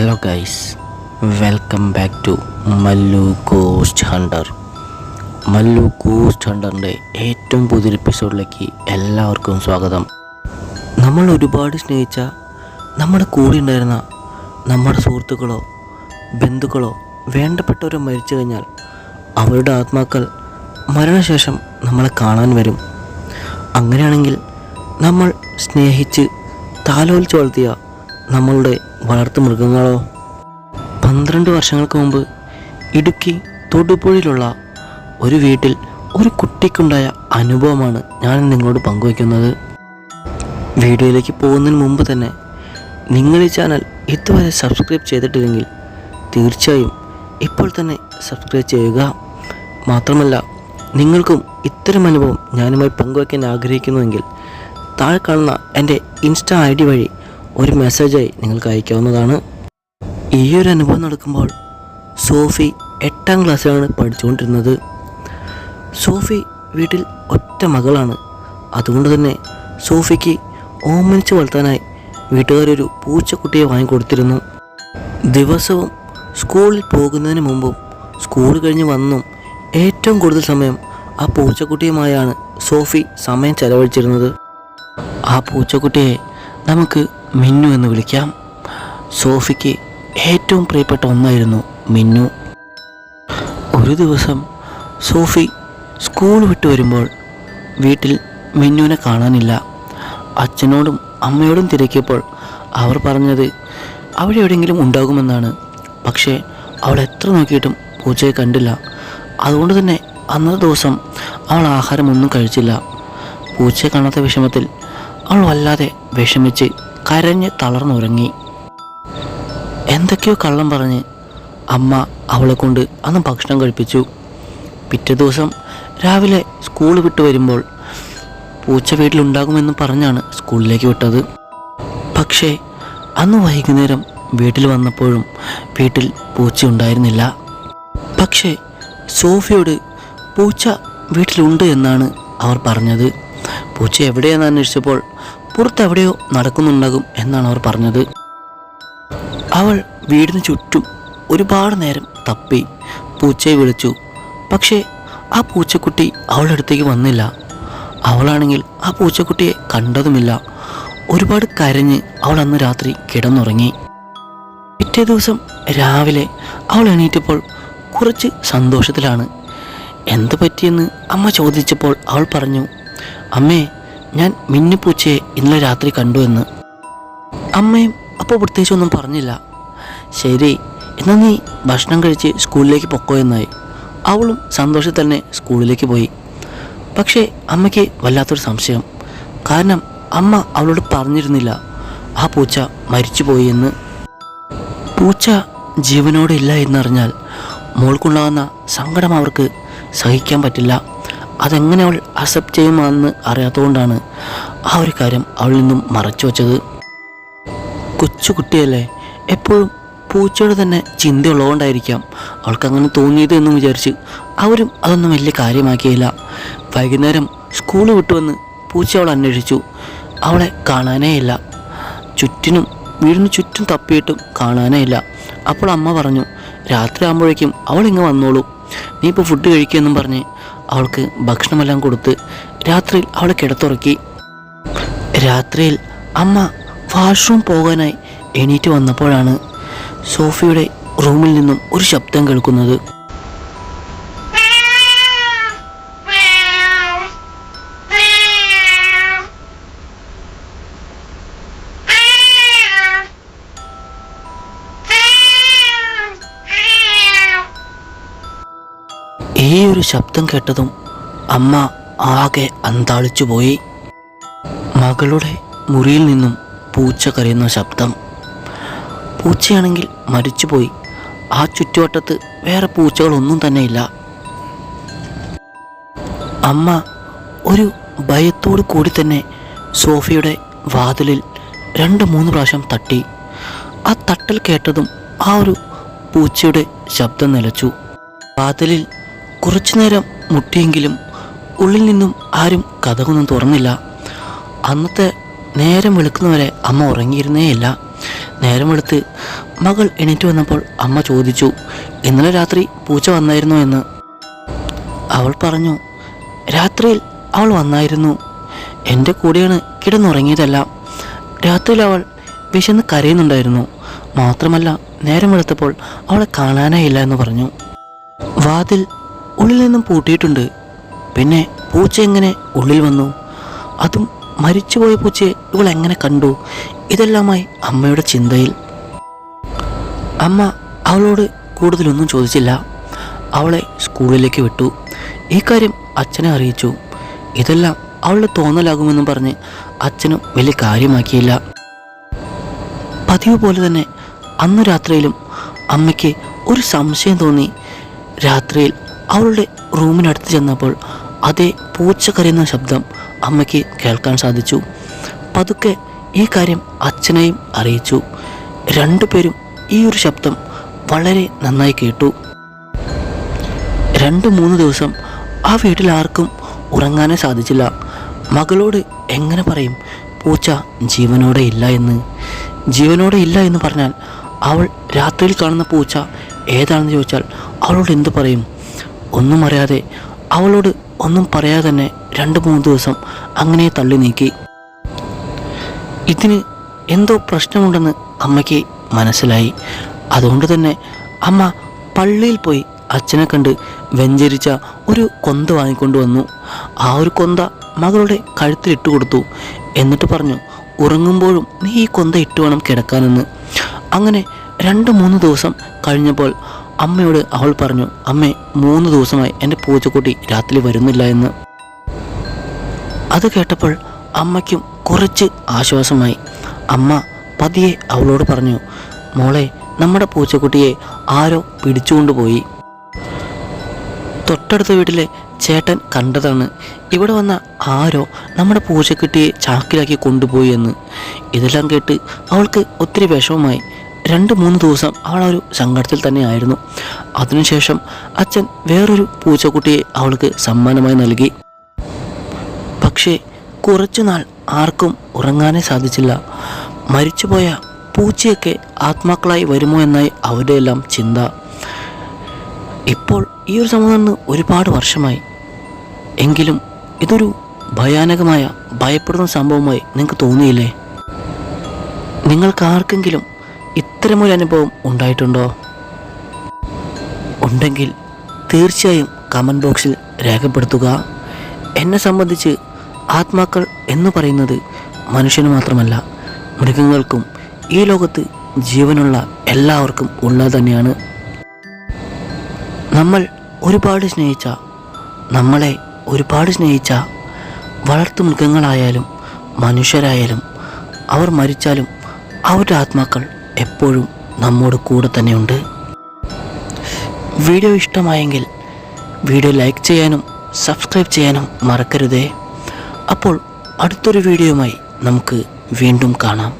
Hello guys welcome back to Mallu ghost hunter Mallu ghost ഹണ്ടറിന്റെ ഏറ്റവും പുതിയൊരു എപ്പിസോഡിലേക്ക് എല്ലാവർക്കും സ്വാഗതം. നമ്മൾ ഒരുപാട് സ്നേഹിച്ച നമ്മുടെ കൂടെ ഉണ്ടായിരുന്ന നമ്മുടെ സുഹൃത്തുക്കളോ ബന്ധുക്കളോ വേണ്ടപ്പെട്ടവരോ മരിച്ചു കഴിഞ്ഞാൽ അവരുടെ ആത്മാക്കൾ മരണശേഷം നമ്മളെ കാണാൻ വരും. അങ്ങനെയാണെങ്കിൽ നമ്മൾ സ്നേഹിച്ച് താലോലിച്ച് വളർത്തിയ നമ്മളുടെ വളർത്തു മൃഗങ്ങളോ? പന്ത്രണ്ട് വർഷങ്ങൾക്ക് മുമ്പ് ഇടുക്കി തൊടുപുഴയിലുള്ള ഒരു വീട്ടിൽ ഒരു കുട്ടിക്കുണ്ടായ അനുഭവമാണ് ഞാൻ നിങ്ങളോട് പങ്കുവയ്ക്കുന്നത്. വീഡിയോയിലേക്ക് പോകുന്നതിന് മുമ്പ് തന്നെ നിങ്ങൾ ഈ ചാനൽ ഇതുവരെ സബ്സ്ക്രൈബ് ചെയ്തിട്ടില്ലെങ്കിൽ തീർച്ചയായും ഇപ്പോൾ തന്നെ സബ്സ്ക്രൈബ് ചെയ്യുക. മാത്രമല്ല നിങ്ങൾക്കും ഇത്തരം അനുഭവം ഞാനുമായി പങ്കുവയ്ക്കാൻ ആഗ്രഹിക്കുന്നുവെങ്കിൽ താഴെ കാണുന്ന എന്റെ ഇൻസ്റ്റാ ഐ ഡി വഴി ഒരു മെസ്സേജായി നിങ്ങൾക്ക് അയക്കാവുന്നതാണ്. ഈ ഒരു അനുഭവം നടക്കുമ്പോൾ സോഫി എട്ടാം ക്ലാസ്സിലാണ് പഠിച്ചുകൊണ്ടിരുന്നത്. സോഫി വീട്ടിൽ ഒറ്റ മകളാണ്. അതുകൊണ്ട് തന്നെ സോഫിക്ക് ഓമനിച്ച് വളർത്താനായി വീട്ടുകാരൊരു പൂച്ചക്കുട്ടിയെ വാങ്ങിക്കൊടുത്തിരുന്നു. ദിവസവും സ്കൂളിൽ പോകുന്നതിന് മുമ്പും സ്കൂൾ കഴിഞ്ഞ് വന്നും ഏറ്റവും കൂടുതൽ സമയം ആ പൂച്ചക്കുട്ടിയുമായാണ് സോഫി സമയം ചെലവഴിച്ചിരുന്നത്. ആ പൂച്ചക്കുട്ടിയെ നമുക്ക് മിന്നു എന്ന് വിളിക്കാം. സോഫിക്ക് ഏറ്റവും പ്രിയപ്പെട്ട ഒന്നായിരുന്നു മിന്നു. ഒരു ദിവസം സോഫി സ്കൂൾ വിട്ട് വരുമ്പോൾ വീട്ടിൽ മിന്നുവിനെ കാണാനില്ല. അച്ഛനോടും അമ്മയോടും തിരക്കിയപ്പോൾ അവർ പറഞ്ഞത് അവിടെ എവിടെയെങ്കിലും ഉണ്ടാകുമെന്നാണ്. പക്ഷേ അവൾ എത്ര നോക്കിയിട്ടും പൂച്ചയെ കണ്ടില്ല. അതുകൊണ്ട് തന്നെ അന്നത്തെ ദിവസം അവൾ ആഹാരമൊന്നും കഴിച്ചില്ല. പൂച്ചയെ കാണാത്ത വിഷമത്തിൽ അവൾ വല്ലാതെ വിഷമിച്ച് കരഞ്ഞ് തളർന്നുറങ്ങി. എന്തൊക്കെയോ കള്ളം പറഞ്ഞ് അമ്മ അവളെ കൊണ്ട് അന്ന് ഭക്ഷണം കഴിപ്പിച്ചു. പിറ്റേ ദിവസം രാവിലെ സ്കൂൾ വിട്ടു വരുമ്പോൾ പൂച്ച വീട്ടിലുണ്ടാകുമെന്ന് പറഞ്ഞാണ് സ്കൂളിലേക്ക് വിട്ടത്. പക്ഷേ അന്ന് വൈകുന്നേരം വീട്ടിൽ വന്നപ്പോഴും വീട്ടിൽ പൂച്ച ഉണ്ടായിരുന്നില്ല. പക്ഷേ സോഫിയോട് പൂച്ച വീട്ടിലുണ്ട് എന്നാണ് അവർ പറഞ്ഞത്. പൂച്ച എവിടെയെന്ന് അന്വേഷിച്ചപ്പോൾ പുറത്തെവിടെയോ നടക്കുന്നുണ്ടാകും എന്നാണ് അവർ പറഞ്ഞത്. അവൾ വീടിന് ചുറ്റും ഒരുപാട് നേരം തപ്പി പൂച്ചയെ വിളിച്ചു. പക്ഷേ ആ പൂച്ചക്കുട്ടി അവളുടെ അടുത്തേക്ക് വന്നില്ല. അവളാണെങ്കിൽ ആ പൂച്ചക്കുട്ടിയെ കണ്ടതുമില്ല. ഒരുപാട് കരഞ്ഞ് അവൾ അന്ന് രാത്രി കിടന്നുറങ്ങി. പിറ്റേ ദിവസം രാവിലെ അവൾ എണീറ്റപ്പോൾ കുറച്ച് സന്തോഷത്തിലാണ്. എന്ത് പറ്റിയെന്ന് അമ്മ ചോദിച്ചപ്പോൾ അവൾ പറഞ്ഞു അമ്മേ ഞാൻ മിന്നിപ്പൂച്ചയെ ഇന്നലെ രാത്രി കണ്ടു എന്ന്. അമ്മയും അപ്പോൾ പ്രത്യേകിച്ചൊന്നും പറഞ്ഞില്ല. ശരി എന്നാൽ നീ ഭക്ഷണം കഴിച്ച് സ്കൂളിലേക്ക് പൊക്കോ എന്നായി. അവളും സന്തോഷത്തിൽ തന്നെ സ്കൂളിലേക്ക് പോയി. പക്ഷേ അമ്മയ്ക്ക് വല്ലാത്തൊരു സംശയം. കാരണം അമ്മ അവളോട് പറഞ്ഞിരുന്നില്ല ആ പൂച്ച മരിച്ചുപോയി എന്ന്. പൂച്ച ജീവനോടെ ഇല്ല എന്നറിഞ്ഞാൽ മോൾക്കുണ്ടാകുന്ന സങ്കടം അവർക്ക് സഹിക്കാൻ പറ്റില്ല. അതെങ്ങനെ അവൾ അക്സെപ്റ്റ് ചെയ്യുമെന്ന് അറിയാത്തതുകൊണ്ടാണ് ആ ഒരു കാര്യം അവളിൽ നിന്നും മറച്ചു വച്ചത്. കൊച്ചുകുട്ടിയല്ലേ എപ്പോഴും പൂച്ചയുടെ തന്നെ ചിന്തയുള്ളതുകൊണ്ടായിരിക്കാം അവൾക്ക് അങ്ങനെ തോന്നിയത് എന്നും വിചാരിച്ച് അവരും അതൊന്നും വലിയ കാര്യമാക്കിയില്ല. വൈകുന്നേരം സ്കൂൾ വിട്ടുവന്ന് പൂച്ച അവൾ അന്വേഷിച്ചു. അവളെ കാണാനേ ഇല്ല ചുറ്റിനും വീടിന് ചുറ്റും തപ്പിയിട്ടും കാണാനേ ഇല്ല അപ്പോൾ അമ്മ പറഞ്ഞു രാത്രി ആകുമ്പോഴേക്കും അവൾ വന്നോളൂ. നീ ഇപ്പോൾ ഫുഡ് കഴിക്കുമെന്നും പറഞ്ഞ് അവൾക്ക് ഭക്ഷണമെല്ലാം കൊടുത്ത് രാത്രിയിൽ അവളെ കിടത്തുറക്കി. രാത്രിയിൽ അമ്മ വാഷ്റൂം പോകാനായി എണീറ്റ് വന്നപ്പോഴാണ് സോഫിയുടെ റൂമിൽ നിന്നും ഒരു ശബ്ദം കേൾക്കുന്നത്. ഈ ഒരു ശബ്ദം കേട്ടതും അമ്മ ആകെ അന്താളിച്ചു പോയി. മകളുടെ മുറിയിൽ നിന്നും പൂച്ച കരയുന്ന ശബ്ദം. പൂച്ചയാണെങ്കിൽ മരിച്ചുപോയി. ആ ചുറ്റുവട്ടത്ത് വേറെ പൂച്ചകളൊന്നും തന്നെ ഇല്ല. അമ്മ ഒരു ഭയത്തോടു കൂടി തന്നെ സോഫിയുടെ വാതിലിൽ രണ്ട് മൂന്ന് പ്രാവശ്യം തട്ടി. ആ തട്ടൽ കേട്ടതും ആ ഒരു പൂച്ചയുടെ ശബ്ദം നിലച്ചു. വാതിലിൽ കുറച്ചു നേരം മുട്ടിയെങ്കിലും ഉള്ളിൽ നിന്നും ആരും കഥകൊന്നും തുറന്നില്ല. അന്നത്തെ നേരം വെളുക്കുന്നവരെ അമ്മ ഉറങ്ങിയിരുന്നേയില്ല. നേരം വെളുത്ത് മകൾ എണീറ്റ് വന്നപ്പോൾ അമ്മ ചോദിച്ചു ഇന്നലെ രാത്രി പൂച്ച വന്നായിരുന്നു എന്ന്? അവൾ പറഞ്ഞു രാത്രിയിൽ അവൾ വന്നായിരുന്നു. എന്റെ കൂടെയാണ് കിടന്നുറങ്ങിയതെല്ലാം. രാത്രിയിൽ അവൾ വിശന്ന് കരയുന്നുണ്ടായിരുന്നു. മാത്രമല്ല നേരം വെളുത്തപ്പോൾ അവളെ കാണാനായില്ല എന്ന് പറഞ്ഞു. വാതിൽ ഉള്ളിൽ നിന്നും പൂട്ടിയിട്ടുണ്ട്. പിന്നെ പൂച്ച എങ്ങനെ ഉള്ളിൽ വന്നു? അതും മരിച്ചുപോയ പൂച്ചയെ ഇവൾ എങ്ങനെ കണ്ടു? ഇതെല്ലാമായി അമ്മയുടെ ചിന്തയിൽ. അമ്മ അവളോട് കൂടുതലൊന്നും ചോദിച്ചില്ല. അവളെ സ്കൂളിലേക്ക് വിട്ടു. ഈ കാര്യം അച്ഛനെ അറിയിച്ചു. ഇതെല്ലാം അവളുടെ തോന്നലാകുമെന്നും പറഞ്ഞ് അച്ഛനും വലിയ കാര്യമാക്കിയില്ല. പതിവ് പോലെ തന്നെ അന്ന് രാത്രിയിലും അമ്മയ്ക്ക് ഒരു സംശയം തോന്നി. രാത്രിയിൽ അവളുടെ റൂമിനടുത്ത് ചെന്നപ്പോൾ അതേ പൂച്ച കരയുന്ന ശബ്ദം അമ്മയ്ക്ക് കേൾക്കാൻ സാധിച്ചു. പതുക്കെ ഈ കാര്യം അച്ഛനെയും അറിയിച്ചു. രണ്ടുപേരും ഈ ഒരു ശബ്ദം വളരെ നന്നായി കേട്ടു. രണ്ട് മൂന്ന് ദിവസം ആ വീട്ടിൽ ആർക്കും ഉറങ്ങാനേ സാധിച്ചില്ല. മകളോട് എങ്ങനെ പറയും? പൂച്ച ജീവനോടെ ഇല്ല എന്ന്. ജീവനോടെ ഇല്ല എന്ന് പറഞ്ഞാൽ അവൾ രാത്രിയിൽ കാണുന്ന പൂച്ച ഏതാണെന്ന് ചോദിച്ചാൽ അവളോട് എന്തു പറയും? ഒന്നും അറിയാതെ അവളോട് ഒന്നും പറയാതെ തന്നെ രണ്ട് മൂന്ന് ദിവസം അങ്ങനെ തള്ളി നീക്കി. ഇതിന് എന്തോ പ്രശ്നമുണ്ടെന്ന് അമ്മയ്ക്ക് മനസ്സിലായി. അതുകൊണ്ട് തന്നെ അമ്മ പള്ളിയിൽ പോയി അച്ഛനെ കണ്ട് വെഞ്ചരിച്ച ഒരു കൊന്ത വാങ്ങിക്കൊണ്ട് വന്നു. ആ ഒരു കൊന്ത മകളുടെ കഴുത്തിൽ ഇട്ട് കൊടുത്തു. എന്നിട്ട് പറഞ്ഞു ഉറങ്ങുമ്പോഴും നീ ഈ കൊന്ത ഇട്ട് വേണം കിടക്കാനെന്ന്. അങ്ങനെ രണ്ട് മൂന്ന് ദിവസം കഴിഞ്ഞപ്പോൾ അമ്മയോട് അവൾ പറഞ്ഞു അമ്മേ മൂന്ന് ദിവസമായി എന്റെ പൂച്ചക്കുട്ടി രാത്രി വരുന്നില്ല എന്ന്. അത് കേട്ടപ്പോൾ അമ്മയ്ക്കും കുറച്ച് ആശ്വാസമായി. അമ്മ പതിയെ അവളോട് പറഞ്ഞു മോളെ നമ്മുടെ പൂച്ചക്കുട്ടിയെ ആരോ പിടിച്ചുകൊണ്ടുപോയി. തൊട്ടടുത്ത വീട്ടിലെ ചേട്ടൻ കണ്ടതാണ്. ഇവിടെ വന്ന ആരോ നമ്മുടെ പൂച്ചക്കുട്ടിയെ ചാക്കിലാക്കി കൊണ്ടുപോയി എന്ന്. ഇതെല്ലാം കേട്ട് അവൾക്ക് ഒത്തിരി വിഷമമായി. രണ്ട് മൂന്ന് ദിവസം അവൾ ഒരു സങ്കടത്തിൽ തന്നെയായിരുന്നു അതിനുശേഷം അച്ഛൻ വേറൊരു പൂച്ചക്കുട്ടിയെ അവൾക്ക് സമ്മാനമായി നൽകി. പക്ഷേ കുറച്ചുനാൾ ആർക്കും ഉറങ്ങാനേ സാധിച്ചില്ല. മരിച്ചുപോയ പൂച്ചയൊക്കെ ആത്മാക്കളായി വരുമോ എന്നായി അവരുടെ എല്ലാം ചിന്ത. ഇപ്പോൾ ഈ ഒരു സംഭവം ഒരുപാട് വർഷമായി. എങ്കിലും ഇതൊരു ഭയാനകമായ ഭയപ്പെടുന്ന സംഭവമായി നിങ്ങൾക്ക് തോന്നിയില്ലേ? നിങ്ങൾക്ക് ആർക്കെങ്കിലും ഇത്തരമൊരു അനുഭവം ഉണ്ടായിട്ടുണ്ടോ? ഉണ്ടെങ്കിൽ തീർച്ചയായും കമന്റ് ബോക്സിൽ രേഖപ്പെടുത്തുക. എന്നെ സംബന്ധിച്ച് ആത്മാക്കൾ എന്ന് പറയുന്നത് മനുഷ്യന് മാത്രമല്ല മൃഗങ്ങൾക്കും ഈ ലോകത്ത് ജീവനുള്ള എല്ലാവർക്കും ഉള്ളത് തന്നെയാണ്. നമ്മൾ ഒരുപാട് സ്നേഹിച്ച നമ്മളെ ഒരുപാട് സ്നേഹിച്ച വളർത്തു മൃഗങ്ങളായാലും മനുഷ്യരായാലും അവർ മരിച്ചാലും അവരുടെ ആത്മാക്കൾ എപ്പോഴും നമ്മോട് കൂടെ തന്നെയുണ്ട്. വീഡിയോ ഇഷ്ടമായെങ്കിൽ വീഡിയോ ലൈക്ക് ചെയ്യാനും സബ്സ്ക്രൈബ് ചെയ്യാനും മറക്കരുതേ. അപ്പോൾ അടുത്തൊരു വീഡിയോയുമായി നമുക്ക് വീണ്ടും കാണാം.